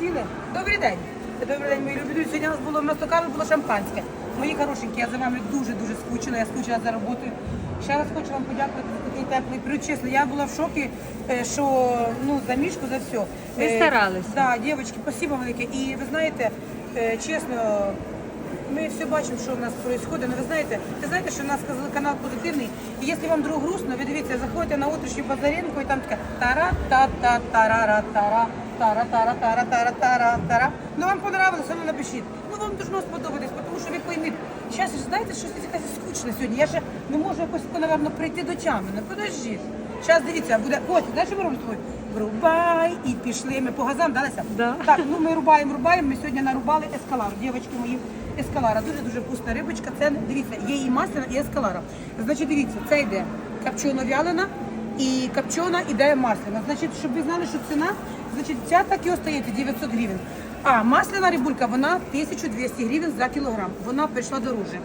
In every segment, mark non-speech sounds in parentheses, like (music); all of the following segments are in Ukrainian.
Сіли? Добрий день. Добрий день, мої любі. Сьогодні у нас було вместо кави було шампанське. Мої хорошенькі, я за вами дуже-дуже скучила, я скучила за роботою. Ще раз хочу вам подякувати за такий теплий приют. Чесно, я була в шокі, е, що ну, за мішку, за все. Ви Е, старалися. Да, дівчатки, спасибо велике. І ви знаєте, е, чесно, ми все бачимо, що в нас відбувається. Ну, ви знаєте, ви знаєте, що у нас канал позитивний. І якщо вам друг грустно, ви дивіться, заходите на утрішню Базаренко і там така тара та та тарара тара тара тара тара тара тара тара Ну вам понравилось, ну напишіть. Ну вам должно сподобатись, тому що ви пойміть. Зараз знаєте, щось якась скучно сьогодні. Я ще не можу якось, напевно, прийти до тями. Ну подождіть. Зараз дивіться, буде ось, знаєш, що ми робимо тобою? Врубай і пішли. Ми по газам далися. Да. Так, ну ми рубаємо, рубаємо. Ми сьогодні нарубали ескалару. Дівчатки мої, ескалара. Дуже дуже вкусна рибочка. Це дивіться, є і масляна, і ескалара. Значить, дивіться, це йде копчено вялена і копчена іде масляна. Значить, щоб ви знали, що ціна, значить, ця так і остається 900 гривень. А масляна рибулька, вона 1200 гривень за кілограм. Вона прийшла дорожче.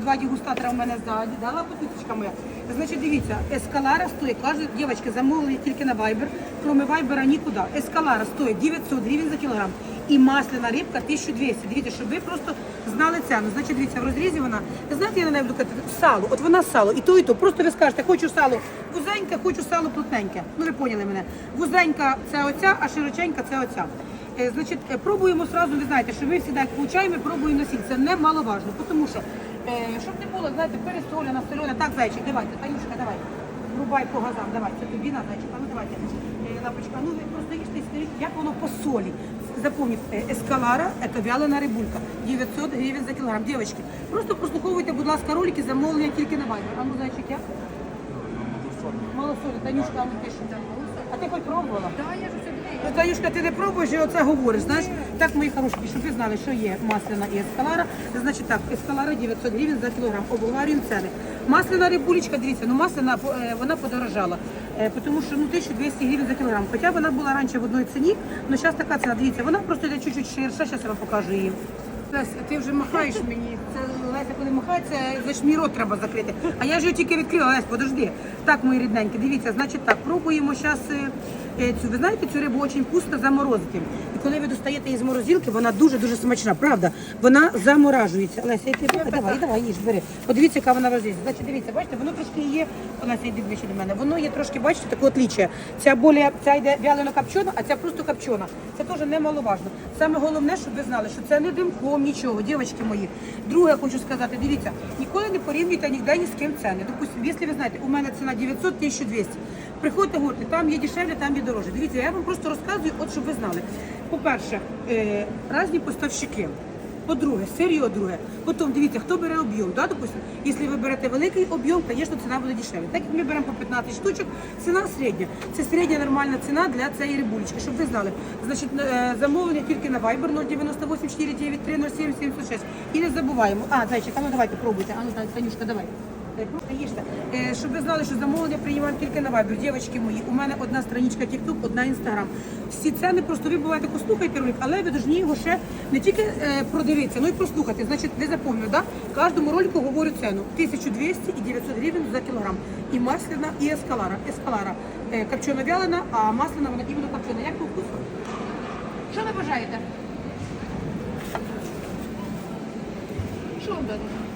Два дегустатора в мене ззаді, дала потичка моя. Значить, дивіться, ескалара стоїть, кажуть, дівчатки, замовили тільки на вайбер, кроме вайбера нікуди. Ескалара стоїть 900 гривень за кілограм. І масляна рибка 1200. Дивіться, щоб ви просто знали ціну. Значить, дивіться, в розрізі вона, знаєте, я на неї буду казати, сало, от вона сало, і то, і то. Просто ви скажете, хочу сало вузеньке, хочу сало плотненьке. Ну ви поняли мене. Вузенька це оця, а широченька це оця. Е, Значить, е, пробуємо сразу, ви знаєте, що ми завжди як получаємо, пробуємо на. Це немаловажно, тому що, е, щоб не було, знаєте, пересолена, солена. Так, зайчик, давайте, Танюшка, давай. Врубай по газам, давай, це тобі на зайчика, ну давайте. Лапочка, ну ви просто їжте, і скажіть, як воно по солі. Запомніть, е, ескалара – це вялена рибулька, 900 гривень за кілограм. Дівчатки, просто прослуховуйте, будь ласка, ролики, замовлення тільки на вайбер. А ну, зайчик, як? Мало солі, Танюшка, а ну ти що? А ти хоч пробувала? Да, я ж це Ну, Танюшка, ти не пробуєш і оце говориш, знаєш? Так, мої хороші, щоб ви знали, що є масляна і ескалара. Значить так, ескалара 900 гривень за кілограм. Обговорюємо ціни. Масляна рибулечка, дивіться, ну масляна е, вона подорожала, е, тому що ну 1200 гривень за кілограм. Хоча вона була раніше в одній ціні, але зараз така ціна, дивіться, вона просто йде чуть-чуть ширша, зараз я вам покажу її. Леся, ти вже махаєш мені. Це Леся, коли махає, це значить мій рот треба закрити. А я ж його тільки відкрила, Лесь, подожди. Так, мої рідненькі, дивіться, значить так, пробуємо зараз цю. Ви знаєте, цю рибу дуже вкусно заморозити. І коли ви достаєте її з морозилки, вона дуже-дуже смачна, правда? Вона заморажується. Леся, я давай, давай, їж, бери. Подивіться, яка вона розрізана. Значить, дивіться, бачите, воно трошки є. Леся, йди ближче до мене. Воно є трошки, бачите, таке отліччя. Ця более, ця йде вялено копчена, а ця просто копчена. Це теж немаловажно. Саме головне, щоб ви знали, що це не димком, нічого, дівчатки мої. Друге, я хочу сказати, дивіться, ніколи не порівнюйте ніде ні з ким ціни. Допустим, якщо ви знаєте, у мене ціна 900, 1200. Приходьте, говорите, там є дешевле, там є дорожче. Дивіться, я вам просто розказую, от щоб ви знали. По-перше, е, різні поставщики. По-друге, сир'йо друге. Потім дивіться, хто бере об'єм. Да, допустим, якщо ви берете великий об'єм, звісно, ціна буде дешевле. Так як ми беремо по 15 штучок, ціна середня. Це середня нормальна ціна для цієї рибулечки, щоб ви знали. Значить, е, замовлення тільки на Viber 098 493 07 76. І не забуваємо. А, зайчик, а ну давайте пробуйте. А ну, Танюшка, давай. Е, Просто їжте. Щоб ви знали, що замовлення приймаємо тільки на Viber. Дівчатки мої, у мене одна страничка TikTok, одна Instagram. Всі ціни просто ви буваєте послухайте ролик, але ви повинні його ще не тільки е, продивитися, але й прослухати. Значить, ви запам'ятали, да? Кожному ролику говорю ціну 1200 і 900 гривень за кілограм. І масляна, і ескалара. Ескалара е, копчено вялена, а масляна вона іменно копчена. Як по вкусу? Що ви бажаєте? Що вам дати?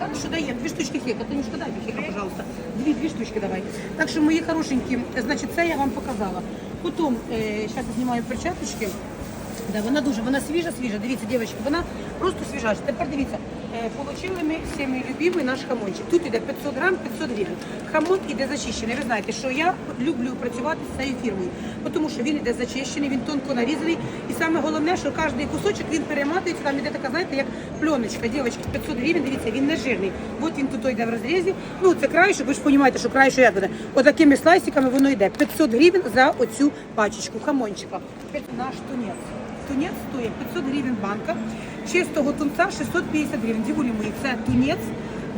Здрасте, хека? Так. Дві штучки хека. Танюшка, не шкода, хека, пожалуйста. Дві, дві штучки давай. Так що, мої хорошенькі, значить, це я вам показала. Потім, е, зараз я знімаю перчаточки. Да, вона дуже, вона свіжа, свіжа. Дивіться, дівчатки, вона просто свіжа. Тепер дивіться, е, получили ми всіми любимий наш хамончик. Тут іде 500 грам, 500 гривень. Хамон іде зачищений. Ви знаєте, що я люблю працювати з цією фірмою, тому що він іде зачищений, він тонко нарізаний. І саме головне, що кожен кусочок він перематується, там іде така, знаєте, як пленочка. Дівчатки, 500 гривень, дивіться, він не жирний. От він тут йде в розрізі. Ну, це краєшок, ви ж розумієте, що краєшок як буде. Отакими слайсиками воно йде. 500 гривень за оцю пачечку хамончика. Наш тунець. Тунець стоїть 500 гривень банка, чистого тунця 650 гривень. Дівулі мої, це тунець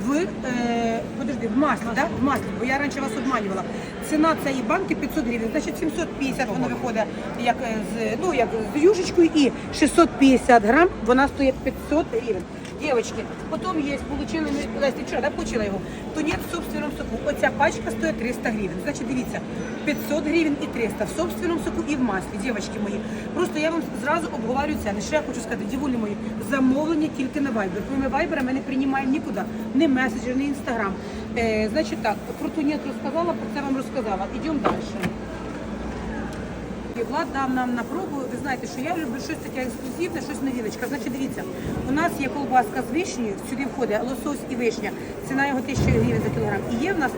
в, е, подожди, в маслі, да? в маслі, бо я раніше вас обманювала. Ціна цієї банки 500 гривень, значить 750 вона виходить як з, ну, як з юшечкою і 650 грам, вона стоїть 500 гривень. Дівчатки, потім є, получили, ми, Леся, ти вчора, да, получила його? Тунець в собственному соку. Оця пачка стоїть 300 гривень. Значить, дивіться, 500 гривень і 300 в собственному соку і в маслі, дівчатки мої. Просто я вам зразу обговорю ціни. Ще я хочу сказати, дівулі мої, замовлення тільки на Viber. Кроме Viber ми не приймаємо нікуди, ні меседжер, ні інстаграм. Е, значить так, про тунець розказала, про це вам розказала. Ідемо далі. І Влад дав нам на пробу. Ви знаєте, що я люблю щось таке ексклюзивне, щось новіночка. Значить, дивіться, у нас є колбаска з вишнею, сюди входить лосось і вишня. Ціна його 1000 гривень за кілограм. І є в нас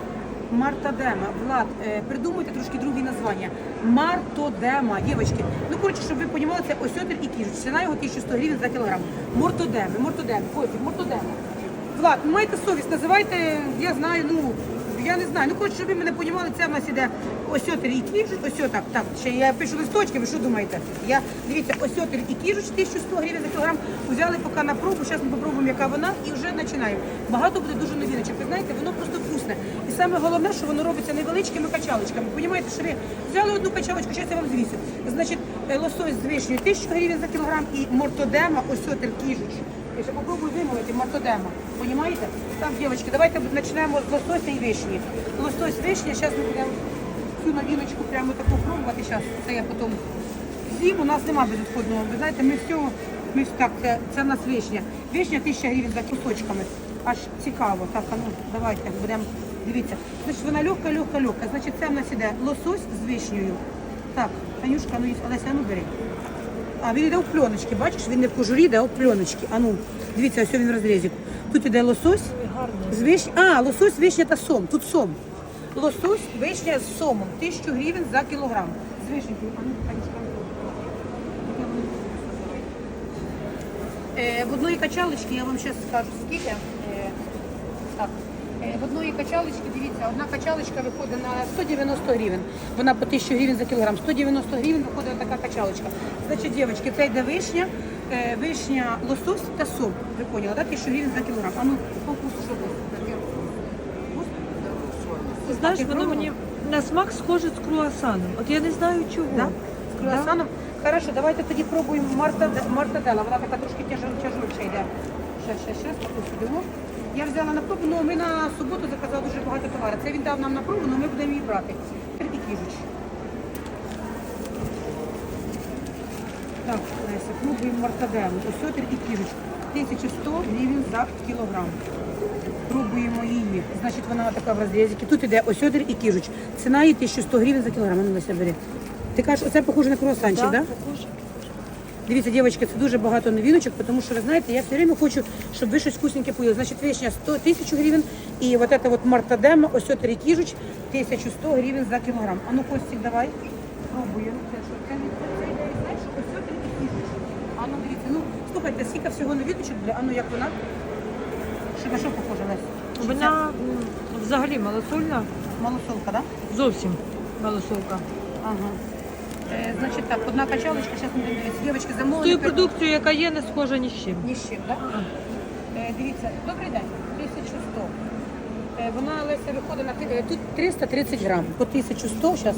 мартодема. Влад, е, придумайте трошки другі названня. Мартодема, дівчатки. Ну, коротше, щоб ви розуміли, це осьотель і кіжуч. Ціна його 1100 гривень за кілограм. Мортодеми, мортодеми, потім, мортодема. Влад, ну, совість, називайте, я знаю, ну, я не знаю. Ну, коротше, щоб ви мене розуміли, це в нас іде осьотель і кіжуч, ось так, так, ще я пишу листочки, ви що думаєте? Я, дивіться, осьотель і кіжуч, 1100 гривень за кілограм, взяли поки на пробу, зараз ми попробуємо, яка вона, і вже починаємо. Багато буде дуже новіночок, ви знаєте, воно просто вкусне. І саме головне, що воно робиться невеличкими качалочками. Понімаєте, що ви взяли одну качалочку, зараз я вам звісю. Значить, е, лосось з вишнею 1000 гривень за кілограм і мортодема, осьотель кіжуч. Я ще попробую вимовити мартодема. Понімаєте? Так, дівчатки, давайте почнемо з лосося і вишні. Лосось вишня, зараз ми будемо цю новіночку прямо таку пробувати. Зараз це я потім з'їм. У нас немає безвідходного. Ви знаєте, ми все, ми так, це, це в нас вишня. Вишня 1000 гривень за кусочками. Аж цікаво. Так, а ну давайте будемо. Дивіться. Значить, вона легка, легка, легка. Значить, це в нас іде лосось з вишнею. Так, Танюшка, ну Олеся, ну бери. А він йде у пленочки, бачиш, він не в кожурі, йде, у пленочки. А ну, дивіться, ось він в розрізі. Тут іде лосось з вишні. А, лосось, вишня та сом. Тут сом. Лосось, вишня з сомом. Тисячу гривень за кілограм. З вишнею. Е, в одної качалочки, я вам зараз скажу, скільки. Е, так. Е, В одної качалочки, дивіться, одна качалочка виходить на 190 гривень. Вона по 1000 гривень за кілограм. 190 гривень виходить така качалочка. Значить, дівчатки, це йде вишня, е, вишня, лосось та сом. Ви поняли, так? 1000 гривень за кілограм. А ну, по вкусу що буде? Ти знаєш, воно мені на смак схоже з круасаном. От я не знаю чого. Да? З круасаном? Хорошо, давайте тоді пробуємо марта- мартаделла. Вона така трошки тяжел- тяжольша йде. Щас, щас, щас, таку сюди. Я взяла на пробу, але ми на суботу заказали дуже багато товару. Це він дав нам на пробу, але ми будемо її брати. Тільки кіжуч. Так, Леся, пробуємо мартаделлу. Осьотер і кіжуч. 1100 гривень за кілограм. Пробуємо її. Значить, вона така в розрізі. Тут іде осьодер і кіжуч. Ціна її 1100 гривень за кілограм. А Ну, Леся, бери. Ти кажеш, оце похоже на круасанчик, так? Да? похоже. Дивіться, дівчатки, це дуже багато новиночок, тому що ви знаєте, я все время хочу, щоб ви щось вкусненьке поїли. Значить, вишня 100 тисяч гривень і вот это вот мартадема, ось це рікіжуч, 1100 гривень за кілограм. А ну, Костік, давай. Пробуємо. Це що? Це не це йде, знаєш, ось це рікіжуч. А ну, дивіться, ну, слухайте, скільки всього новиночок буде, а ну, як вона? Що на що похоже, Лесь? Вона взагалі малосольна, Малосолка, так? Да? зовсім малосолка. Ага. Е, значить так, одна качалочка, зараз ми дивимося. дивитися. Дівчатки, З замовлення. тою продукцією, яка є, не схожа ні з чим. Ні з чим, так? Е, дивіться, добрий день, 1100. Е, вона Леся виходить на ти- е, тут 330 грам. По 1100, зараз.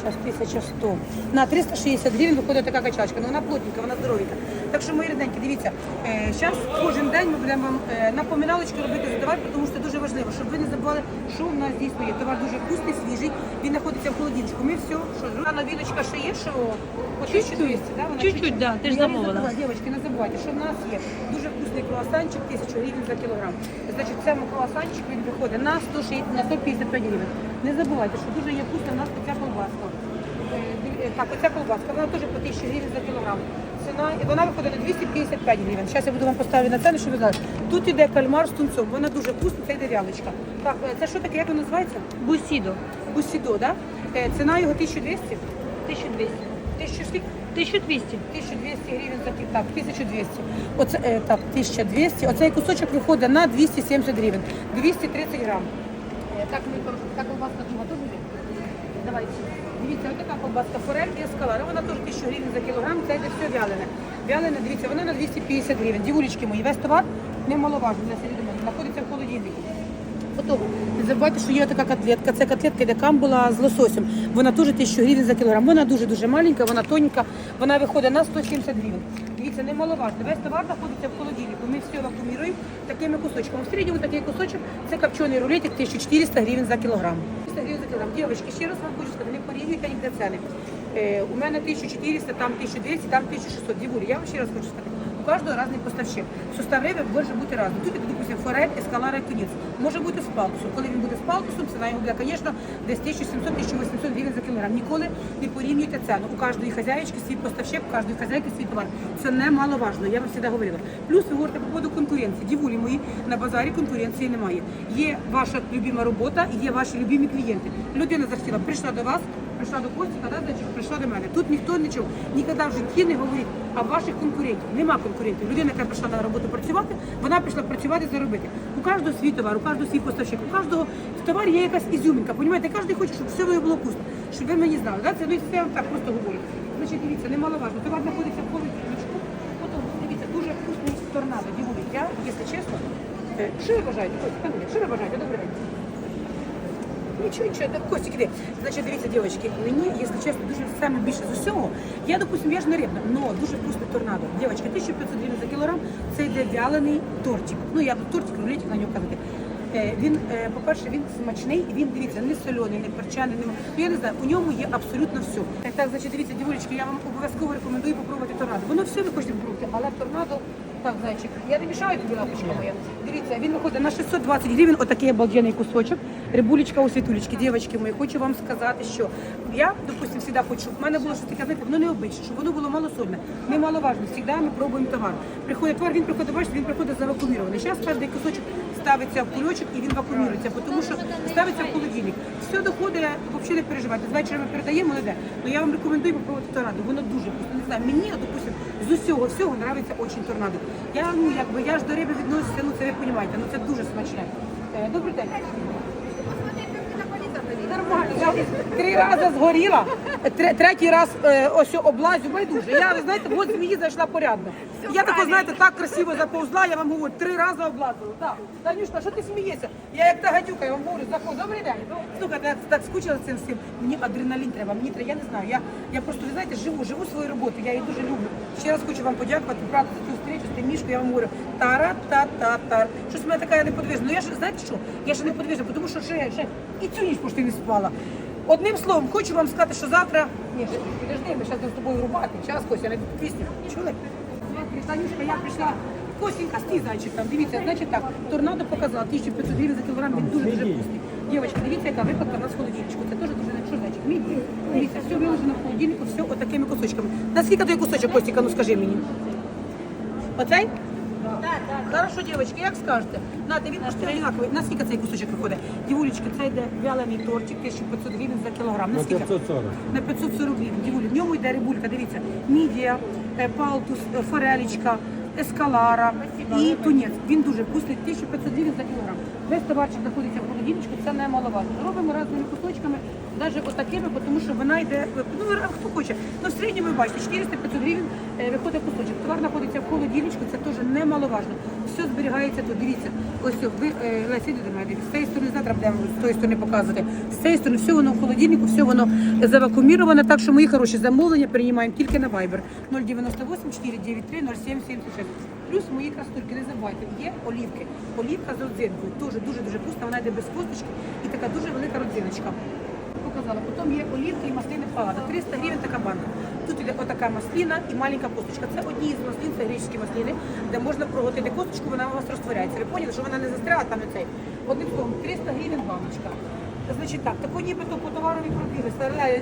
Зараз 1100. На 360 гривень виходить така качачка. Ну вона плотненька, вона здоровенька. Так що, мої рідненькі, дивіться, зараз кожен день ми будемо вам е, напоминалочки робити задавати, тому що це дуже важливо, щоб ви не забували, що в нас дійсно є. Товар дуже вкусний, свіжий, він знаходиться в холодильнику. Ми все, що а новіночка ще є, що 1200, да? Вона Чуть-чуть, да, ти ж не замовила. Дівчатки, не забувайте, що в нас є дуже вкусний круасанчик, 1000 гривень за кілограм. Значить, цьому круасанчик він виходить на 160, на 155 гривень. Не забувайте, що дуже є вкусна в нас ця колбаска. Е, е, Так, оця колбаска, вона теж по 1000 гривень за кілограм. Ціна, і вона виходить на 255 гривень. Зараз я буду вам поставити на ціну, щоб ви знали. Тут іде кальмар з тунцом, вона дуже вкусна, це йде вялочка. Так, е, це що таке, як воно називається? Бусідо. Бусідо, так? Да? Е, Ціна його 1200? 1200. 1000 скільки? 1200. 1200 гривень за кіло. Так, 1200. Оце, е, так, 1200. Оцей кусочок виходить на 270 гривень. 230 грам. Е, так, ми, та колбаска друга теж є? Давайте. Дивіться, ось така колбаска форель і ескалара. Вона теж 1000 гривень за кілограм. Це йде все вялене. Вялене, дивіться, вона на 250 гривень. Дівулечки мої, весь товар немаловажний для середини. Знаходиться в холодильнику. Не забувайте, що є така котлетка. Це котлетка, де камбула з лососем. Вона теж 1000 гривень за кілограм. Вона дуже-дуже маленька, вона тоненька, вона виходить на 170 гривень. Дивіться, немаловажно. Весь товар знаходиться в холодильнику. Ми все вакууміруємо такими кусочками. В середньому такий кусочок це копчений рулетик 1400 гривень за кілограм. 300 гривень кілограм. Дівчатки, ще раз вам хочу сказати, не порівнюйте ніде ціни. Е, у мене 1400, там 1200, там 1600. Дівулі, я вам ще раз хочу сказати. У кожного різний поставщик. Состав риби може бути різний. Тут, допустим, форель, ескалара і. Може бути з палтусом. Коли він буде з палтусом, ціна його буде, звісно, десь 1700-1800 гривень за кілограм. Ніколи не порівнюйте ціну. У кожної хазяїчки свій поставщик, у кожної хазяйки свій товар. Це немаловажно, я вам завжди говорила. Плюс ви говорите по поводу конкуренції. Дівулі мої, на базарі конкуренції немає. Є ваша любима робота є ваші любимі клієнти. Людина захотіла, прийшла до вас, прийшла до Костіка, да, значить, прийшла до мене. Тут ніхто нічого, ніколи в житті не говорить, а ваших конкурентів. Нема конкурентів. Людина, яка прийшла на роботу працювати, вона прийшла працювати, заробити. У кожного свій товар, у кожного свій поставщик, у кожного в товарі є якась ізюмінка. Понімаєте, кожен хоче, щоб все воно було вкусно, щоб ви мені знали. Да? Це ну, вам так просто говорю. Значить, дивіться, немаловажно. Товар знаходиться в холодильничку. Потім, дивіться, дуже вкусний торнадо. Дівулі. Я, якщо чесно, е, що ви бажаєте? Що ви бажаєте? Добрий день. Нічого, нічого, так Костік, іди. Значить, дивіться, дівчатки, мені, якщо чесно, дуже саме більше з усього. Я, допустим, я ж не рибна, але дуже вкусний торнадо. Дівчатки, 1500 гривень за кілограм, це йде вялений тортик. Ну, я тортик, рулетик на нього казати. Е, Він, е, по-перше, він смачний, він, дивіться, не соляний, не перчаний, не... Ну, я не знаю, у ньому є абсолютно все. Так, так, значить, дивіться, дівчатки, я вам обов'язково рекомендую попробувати торнадо. Воно все ви хочете попробувати, але торнадо, так, зайчик, я не мішаю тобі лапочка моя. Дивіться, він виходить на 620 гривень, отакий обалденний кусочок. Рибулечка у світулечки, дівчатки мої, хочу вам сказати, що я, допустим, завжди хочу, в мене було щось таке, знаєте, воно не обичне, щоб воно було малосольне. Немаловажно, завжди ми пробуємо товар. Приходить товар, він приходить, бачите, він приходить завакуумірований. Зараз кожен кусочок ставиться в кульочок і він вакуумірується, тому що ставиться в холодильник. Все доходить, взагалі не переживайте. З вечора ми передаємо, але де. Ну я вам рекомендую попробувати торнадо. Воно дуже вкусно. Не знаю, мені, допустим, з усього всього подобається дуже торнадо. Я ну якби я ж до риби відноситься, ну це ви розумієте, ну це дуже смачне. Е, Добрий день. Три рази згоріла, тре- третій раз е, ось облазю байдуже. Я, ви знаєте, от змії зайшла порядно. Я тако, знаєте, так красиво заповзла, я вам говорю, три рази облазила. Так. Танюшка, що ти смієшся? Я як та гадюка, я вам говорю, заходь, добрий день. Слухайте, я так скучила цим всім. Мені адреналін треба, мені треба, я не знаю. Я, я просто, ви знаєте, живу, живу свою роботу, я її дуже люблю. Ще раз хочу вам подякувати, за цю тим мішкою, я вам говорю, тара-та-та-тар. Щось в мене така я неподвижна. Ну я ж, знаєте що, я ще не подвижна, тому що ще, ще і цю ніч почти не спала. Одним словом, хочу вам сказати, що завтра. Ні, підожди, ми зараз з тобою рубати. Час, Костя, я не пісню. Чули? Танюшка, я прийшла. Костенька, стій зайчик там. Дивіться, значить так, торнадо показала 1500 гривень за кілограм, він дуже дуже вкусний. Дівчатка, дивіться, яка викладка у нас в холодильничку. Це теж дуже що зайчик. Мій дивіться, все виложено в холодильнику, все отакими кусочками. Наскільки той кусочок, Костіка, ну скажи мені. Оцей? Так, так. Хорошо, дівчатки, як скажете? Нате, він коштує однаковий. Наскільки цей кусочок виходить? Дівулечки, це йде вялений тортик, 1500 гривень за кілограм. На Наскільки? 540. На 540 гривень. Дівулі, в ньому йде рибулька, дивіться, мідія, е, палтус, е, форелічка, ескалара і тунець. Він дуже вкусний, 1500 гривень за кілограм. Весь товарчик знаходиться в холодильничку, це немаловажно. Робимо різними кусочками, навіть отакими, тому що вона йде, ну хто хоче. Ну в середньому ви бачите, 400-500 гривень е, виходить кусочок. Товар знаходиться в холодильничку, це теж немаловажно. Все зберігається тут. Дивіться, ось ви е, йди до мене, з цієї сторони завтра будемо з тої сторони показувати. З цієї сторони все воно в холодильнику, все воно завакуміроване. Так що мої хороші замовлення приймаємо тільки на Viber 098 493 0776. Плюс мої красотки, не забувайте, є олівки. Олівка з родзинкою. Теж дуже дуже вкусна, вона йде без косточки і така дуже велика родзиночка. Показала. Потім є олівки і маслини палата. 300 гривень така банка. Тут іде отака масліна і маленька косточка. Це одні з маслин, це греческі маслини, де можна проготити косточку, вона у вас розтворяється. Ви поняли, що вона не застряла там і цей. Одним словом, 300 гривень баночка. Значить так, тако нібито по товарові пробіглися.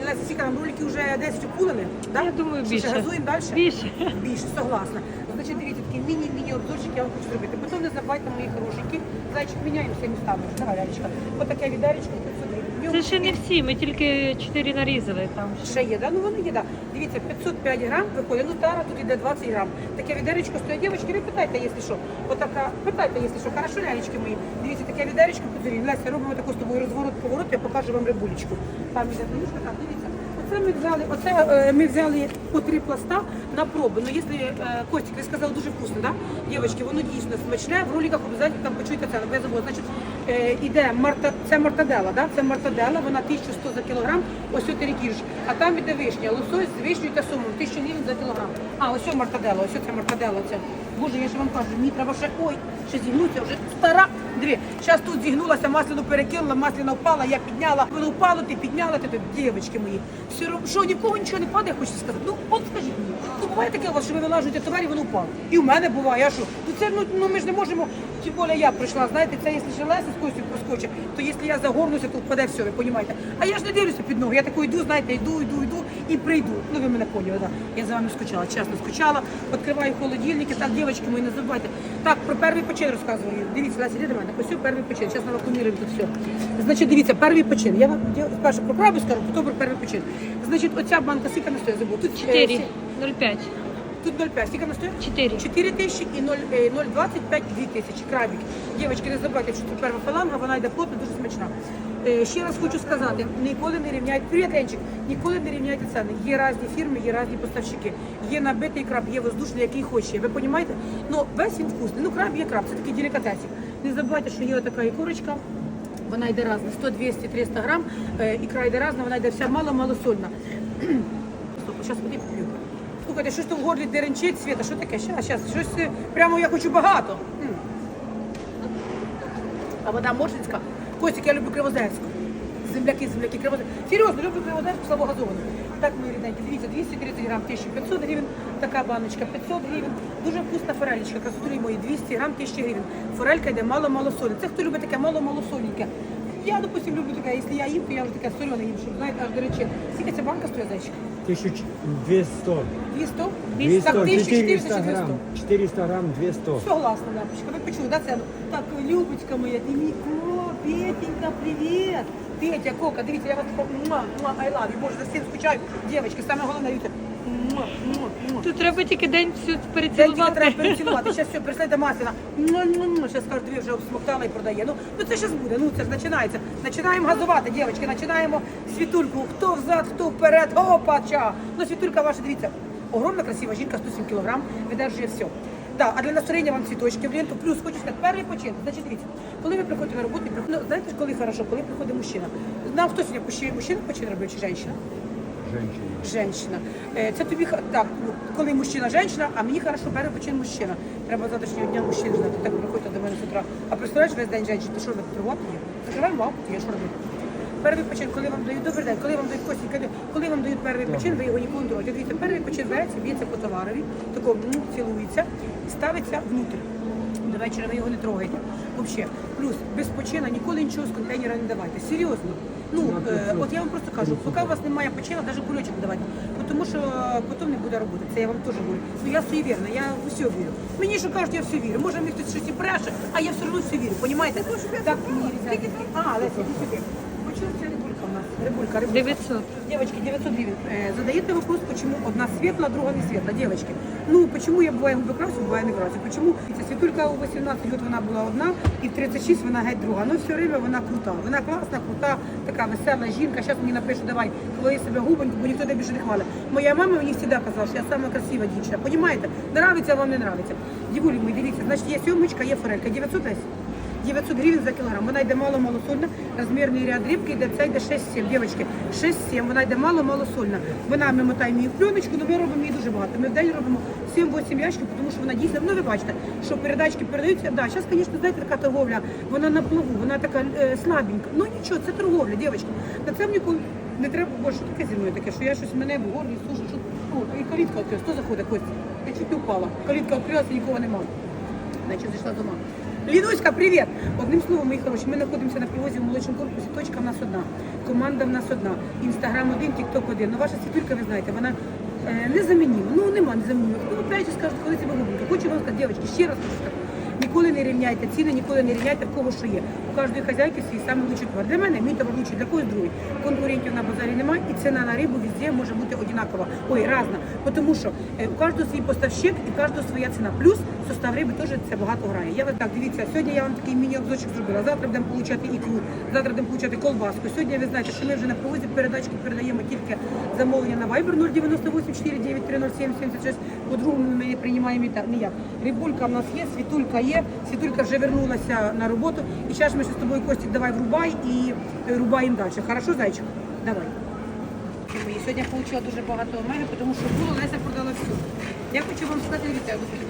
Леся, скільки нам ролики вже 10 упулили? Да? Я думаю, більше. ще газуємо далі? Більше. Більше, согласна. Значить, дивіться, такий міні-міні обзорчик я вам хочу зробити. Потім не забувайте, мої хорошенькі. Зайчик міняємося містами. Давай, Лялечка. Отаке відеречко 500 гривень. Це ще не всі, ми тільки чотири нарізали там. Ще є, да? Ну воно є, да. Дивіться, 505 грам виходить, ну тара тут іде 20 грам. Таке відеречко стоїть. Дівчатки, ви питайте, якщо що. Отака, питайте, якщо що. Хорошо, лялечки мої. Дивіться, таке відеречко подивіться. Леся, робимо таку з тобою розворот, поворот, я покажу вам рибулечку. Там іде плюшка, так, дивіться. Оце ми взяли, оце е, ми взяли по три пласта на пробу. Ну, якщо е, Костік, ви сказали, дуже вкусно, да? Дівчатки, воно дійсно смачне. В роликах обов'язково там почуєте це, бо я забула. Значить, е, іде марта, це мартадела, да? це мартадела, вона 1100 за кілограм, ось ти рікіш. А там іде вишня, лосось з вишнею та сумом, 1000 гривень за кілограм. А, ось мартадела, ось це мартадела. Це. Боже, я ж вам кажу, мені треба ще, ой, ще зігнуться, вже стара. Дві, зараз тут зігнулася, масляну перекинула, масляна впала, я підняла, воно впало, ти підняла, ти, дівчатки мої. Все, що, нікого нічого не падає, хочу сказати. Ну, от скажіть мені. Ну, буває таке у вас, що ви вилажуєте товар і воно впало. І в мене буває, що? Ну це ну, ну ми ж не можемо, тим більше я прийшла, знаєте, це якщо ще Леся з Костю проскочить, то якщо я загорнуся, то впаде все, ви розумієте. А я ж не дивлюся під ноги, я тако йду, знаєте, йду, йду, йду і прийду. Ну ви мене поняли, да. Я за вами скучала, чесно скучала. Відкриваю холодильники, так, дівчатки мої, не забувайте. Так, про перший почин розказую. Дивіться, Леся, іди до мене. Ось перший почин. Зараз вакууміруємо тут все. Значить, дивіться, перший почин. Я вам я спершу про правду скажу, потім про перший почин. Значить, оця банка скільки не стоїть, забув. Тут е, 4, всі- 0,5. Тут 0,5. Скільки вона стоїть? 4. 4 тисячі і 0, е, 0,25 2 тисячі. Крабик. Дівчатки, не забувайте, що це перша фаланга, вона йде плотно, дуже смачна. Е, Ще раз хочу сказати, ніколи не рівняйте, привіт, Ленчик, ніколи не рівняйте ціни. Є різні фірми, є різні поставщики. Є набитий краб, є воздушний, який хоче. Ви розумієте? Ну, весь він вкусний. Ну, краб є краб, це такий делікатесик. Не забувайте, що є така ікорочка. Вона йде разна, 100, 200, 300 грам. Е, Ікра йде разна, вона йде вся мало-мало сольна. (clears throat) Стоп, зараз. Слухайте, що ж то в горлі деренчить, Світа, що таке? Щас, щас, щось е, прямо я хочу багато. А вода Моршинська. Костик, я люблю Кривозерську. Земляки, земляки, Кривозерську. Серйозно, люблю Кривозерську слабогазовану. Так, мої рідненькі, дивіться, 230 грам, 1500 гривень, така баночка, 500 гривень. Дуже вкусна форелечка, красотулі мої, 200 грам, 1000 гривень. Форелька йде мало-мало солі. Це хто любить таке мало-мало соленьке. Я, допустим, люблю таке, якщо я їм, то я вже таке солене їм, щоб, знаєте, аж до речі. Скільки ця банка стоїть, зайчик? 1200. 200? 200, Так, 1400 400 грам. 200? Все 400 грамм 200. Согласна, лампочка. Ви почули, да, це? Так, Любочка моя, ти мій, о, Петенька, привіт. Петя, Кока, дивіться, я вас муа, муа, I love you, боже, за всім скучаю. Дівчатки, саме головне, дивіться. Тут треба тільки день тільки перецілувати. треба (laughs) перецілувати. Зараз все, прийшлете масляна. Зараз скажу, дві вже обсмоктала і продає. Ну, ну це зараз буде, ну це ж починається. Починаємо газувати, дівчатки, починаємо світульку. Хто взад, хто вперед, опа, ча. Ну, світулька ваша, дивіться, огромна красива жінка, 107 кілограм, видержує все. Да, а для настроєння вам цвіточки в ленту. Плюс хочу сказати, перший почин. Значить, дивіться, коли ви приходите на роботу, ну, знаєте коли хорошо, коли приходить мужчина. Нам хто сьогодні мужчина почин робив чи жінка? Женщина. Е, Це тобі так, ну, коли мужчина, женщина, а мені хорошо бере почин мужчина. Треба завтрашнього дня мужчин знати. Так приходьте до мене з утра. А представляєш весь день женщин, ти що робити? Торгувати є? Закриваємо я що робити? Перший почин, коли вам дають добрий день, коли вам дають кості, коли, коли вам дають перший почин, ви його ніколи не трогаєте. Дивіться, перший почин береться, б'ється по товарові, тако м, цілується і ставиться внутрь. До вечора ви його не трогаєте. Взагалі. Плюс без почина ніколи нічого з контейнера не давайте. Серйозно. Ну, е, от я вам просто кажу, поки у вас немає почина, навіть кульочок не давайте. Тому що е, потім не буде роботи. Це я вам теж говорю. Ну я суєвірна, я в усе вірю. Мені що кажуть, я все вірю. Може мені хтось щось і бреше, а я все одно все вірю. Понімаєте? Так, мені різати. А, Леся, іди сюди. Почему ця рибулька у нас? Рибулька, рибулька. 900. Девочки, 900 гривен. Э, задаете вопрос, почему одна светлая, другая не светлая, девочки. Ну, почему я бываю губи красю, бываю не красю. Почему? Це Світулька у 18 років вона була одна, і в 36 вона геть друга. Ну, все время вона крута. Вона класна, крута, така весела жінка. Зараз мені напише, давай, хвали себе губоньку, бо ніхто тебе більше не хвалить. Моя мама мені завжди казала, що я сама красива дівчина. Понімаєте? Нравиться вам, не нравиться. Дівулі мої, дивіться, значить, є сьомочка, є форелька. 900 десь? 900 гривень за кілограм. Вона йде мало-мало сольна. Розмірний ряд рибки йде, це йде 6-7. Дівчатки, 6-7. Вона йде мало-мало сольна. Вона ми мотаємо її в пленочку, але ми робимо її дуже багато. Ми в день робимо 7-8 ящиків, тому що вона дійсно, ну ви бачите, що передачки передаються. Да, зараз, звісно, знаєте, така торговля, вона на плаву, вона така е, слабенька. Ну нічого, це торговля, дівчатки. На це мені не треба, боже, що таке зі мною таке, що я щось мене в горлі сушу, що О, і калітка відкрилась. Хто заходить, Костя? Я чуть не впала. Калітка відкрилася, нікого немає. Значить, зайшла з ума. Лінуська, привіт! Одним словом, мої хороші, ми знаходимося на привозі в молодшому корпусі. Точка в нас одна, команда в нас одна. Інстаграм один, тікток один. Ну, ваша світулька, ви знаєте, вона е, незамінима. Ну, нема незамінимих. Ну, опять скажуть, коли це вигубника. Хочу вам сказати, дівчатки, ще раз хочу сказати. Ніколи не рівняйте ціни, ніколи не рівняйте в кого що є. У кожної хазяйки свій самий лучший товар. Для мене мій товар лучший, для когось другий. Конкурентів на базарі немає, і ціна на рибу везде може бути одинакова. Ой, разна. Тому що е, у кожного свій поставщик і кожного своя ціна. Плюс состав риби теж це багато грає. Я так дивіться, сьогодні я вам такий міні-обзорчик зробила. Завтра будемо получати ікру, завтра будемо получати колбаску. Сьогодні ви знаєте, що ми вже на привозі передачки передаємо тільки замовлення на Viber 098 493 07 76. По-другому ми приймаємо і так ніяк. Рибулька в нас є, світулька є. Світулька вже вернулася на роботу. І зараз ми ще з тобою Костік, давай врубай і е, рубаємо далі. Хорошо, зайчик? Давай. Сьогодні отримала дуже багато омеги, тому що було Леся продала все. Я хочу вам сказати,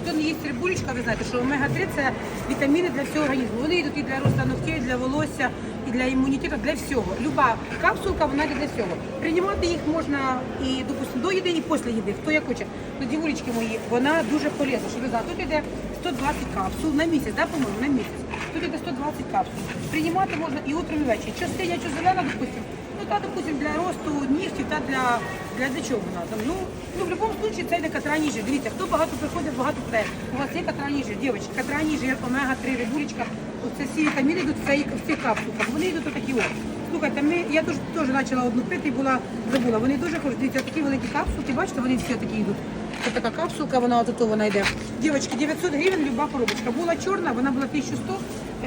хто не їсть рибулечка, ви знаєте, що омега-3 це вітаміни для всього організму. Вони йдуть і для росту ногтей, і для волосся, і для імунітету, для всього. Люба капсулка, вона йде для всього. Приймати їх можна і, допустимо, до їди, і після їди, хто як хоче. Ну, дівулечки мої, вона дуже полезна. Щоб ви знали, тут йде 120 капсул на місяць, да, по-моєму, на місяць. Тут йде 120 капсул. Приймати можна і утром, і ввечері. Що синя, що зелена, допустимо. Та, допустим, для росту нігтів та для, для, чого вона. Ну, ну, в будь-якому випадку це йде катраній жир. Дивіться, хто багато приходить, багато п'є. У вас є катраній жир, дівчатки, катраній жир, омега-3, рибулечка. Оце всі вітаміни йдуть в, цей, в цих капсулках. Вони йдуть отакі от. Слухайте, ми, я теж, теж почала одну пити і була забула. Вони дуже хороші. Дивіться, такі великі капсулки, бачите, вони всі такі йдуть. Це така капсулка, вона от вона йде. Дівчатки, 900 гривень, люба коробочка. Була чорна, вона була 1100,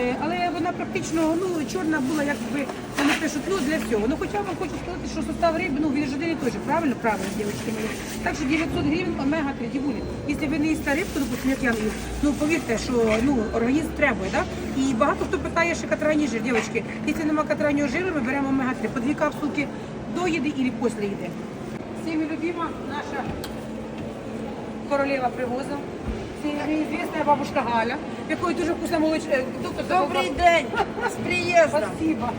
е, але вона практично, ну, чорна була, якби, пишуть, ну, для всього. Ну, хоча вам хочу сказати, що состав риби, ну, він ж один і той же, правильно? Правильно, дівчатки мої. Так що 900 гривень омега-3 дівулі. Якщо ви не їсте рибку, допустим, як я не їм, ну, повірте, що, ну, організм требує, да? І багато хто питає, що катраній жир, дівчатки. Якщо нема катраннього жиру, ми беремо омега-3 по дві капсулки до їди і після їди. Всіми любима наша королева привоза. Це бабушка Галя, якої дуже вкусна молочка. Добрий день! З приїздом! Спасибо.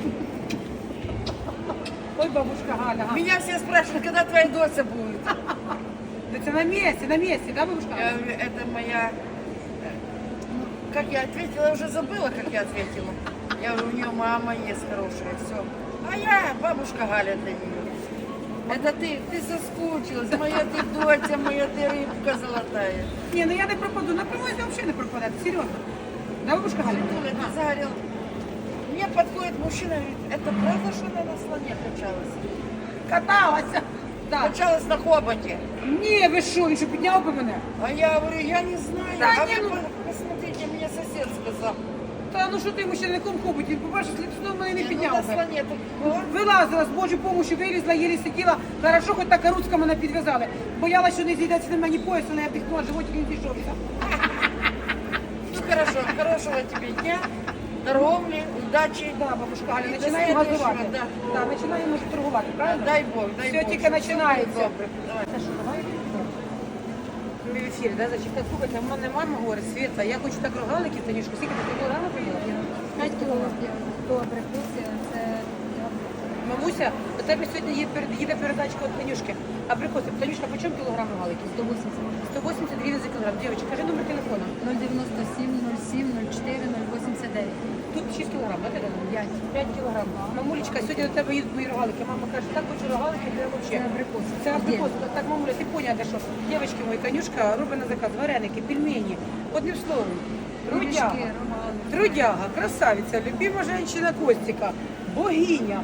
Ой, бабушка Галя. га. Меня все спрашивают, когда твоя дося будет. Да Це на місці, на місці, да, бабушка? Я говорю, Это моя... э, ну, Как я ответила, я уже забыла, как я ответила. Я говорю, у нее мама есть хорошая, все. А я бабушка Галя для нее. Это ты, ты соскучилась, моя ты доча, моя ты рыбка золотая. Ні, ну я не пропаду. На привозі взагалі не пропадати, серйозно. Да, бабушка Галя? Туля, ты загорел. Мне подходит мужчина и говорит, это правда, что она на слоне качалась? Каталася. Да. Качалась на хоботе. Ні, ви що, він що підняв би мене? А я говорю, я не знаю. Да а не, вы ну- по- посмотрите, мне сосед сказал. Та ну що ти йому ще на якому хоботі? Він побачив, слід мене не Не, ну, підняв на би. слоне тут было. Вилазила з Божою помощью, вилізла, єлі сиділа. Хорошо, хоч так руцька мене підв'язали. Боялась, що не зійдеться на мені пояс, але я вдихнула, животик не зійшовся. Ну хорошо, хорошего тебе дня, Торговли, удачи. Да, бабушка до починаємо газувати. да. Да, починаємо вже торгувати, правильно? Дай Бог, дай Все Бог. тільки починається. Добре, давай. Це що, давай? Ми в ефірі, да, так, слухайте, в мене мама говорить, Света, я хочу так рогаликів, Танюшка, скільки ти кілограми поїла? 5 кілограмів. Добре, плюс це Мамуся, до тебе сьогодні їде, перед- їде передачка від Танюшки. А прикоси, Танюшка, по чому кілограм рогаликів? 180. 180 гривень за кілограм. Дівчатка, кажи номер телефона. 097, 07, 04, 089. Тут 6 кілограм, а ти дала? 5. 5 кілограм. Мамулечка, сьогодні до тебе їдуть мої рогалики. Мама каже, так хочу рогалики, де абрикос. Це абрикос. Так, мамуля, ти поняла, що дівчатки мої, конюшка робить на заказ вареники, пельмені. Одним словом, трудяга. Трудяга, красавиця, любима жінка Костіка, богиня.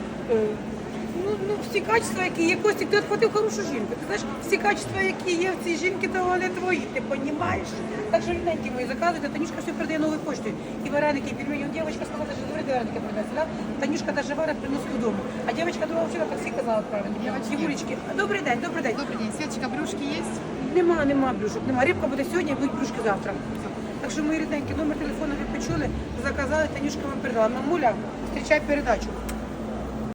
Ну, ну, всі качества, які є, Костік, ти відхватив хорошу жінку. Ти знаєш, всі качества, які є в цій жінки, то вони твої, ти розумієш? Так що рідненькі мої заказуйте, Танюшка все передає новою поштою. І вареники, і пельмені. Дівчинка сказала, що говорить, вареники принесе, да? Танюшка даже варить приносить додому. А дівчинка друга вчора так всі казала правильно. Дівулечки, добрий день, добрий день. Добрый день. Светочка, брюшки есть? Нема, нема брюшок, нема. Рибка буде сьогодні, будуть брюшки завтра. Так що мої рідненькі, номер телефону ви почули, заказали, Танюшка вам передала. Мамуля, зустрічай передачу.